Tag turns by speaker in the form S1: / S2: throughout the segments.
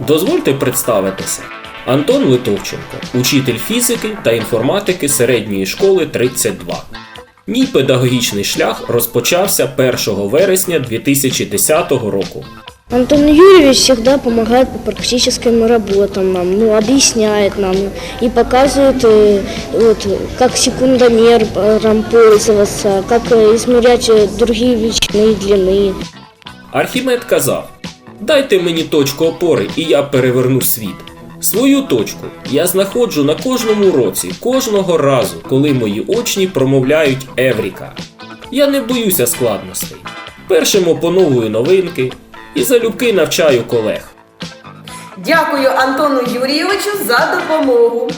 S1: Дозвольте представитися. Антон Литовченко, учитель фізики та інформатики середньої школи 32. Мій педагогічний шлях розпочався 1 вересня 2010 року.
S2: Антон Юрьевич всегда помогает по практическим работам нам, ну, объясняет нам и показывает, э, вот, как секундомером пользоваться, как э, измерять э, другие величины и длины.
S1: Архімед казав: Дайте мені точку опори, і я переверну світ. Свою точку я знаходжу на кожному уроці, кожного разу, коли мої очні промовляють Евріка. Я не боюся складностей. Першим опановую новинки і залюбки навчаю колег.
S3: Дякую Антону Юрійовичу за допомогу.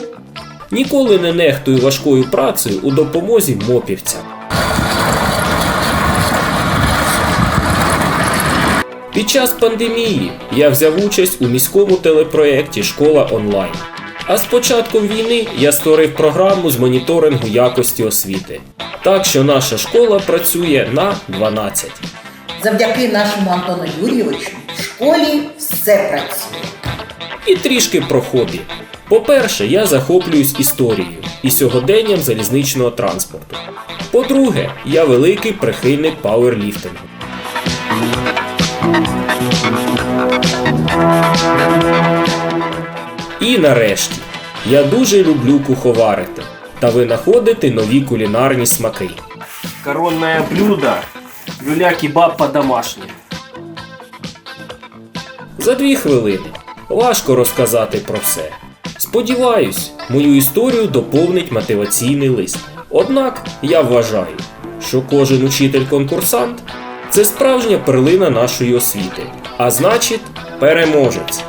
S1: Ніколи не нехтую важкою працею у допомозі мопівцям. Під час пандемії я взяв участь у міському телепроєкті Школа онлайн. А з початком війни я створив програму з моніторингу якості освіти. Так що наша школа працює на 12.
S4: Завдяки нашому Антону Юрійовичу в школі все працює.
S1: І трішки про хобі. По-перше, я захоплююсь історією і сьогоденням залізничного транспорту. По-друге, я великий прихильник пауерліфтингу. І нарешті, я дуже люблю куховарити та винаходити нові кулінарні смаки.
S5: Коронное блюдо. Люля-кебаб по-домашнему.
S1: За дві хвилини важко розказати про все. Сподіваюсь, мою історію доповнить мотиваційний лист. Однак я вважаю, що кожен учитель-конкурсант це справжня перлина нашої освіти, а значить, переможець.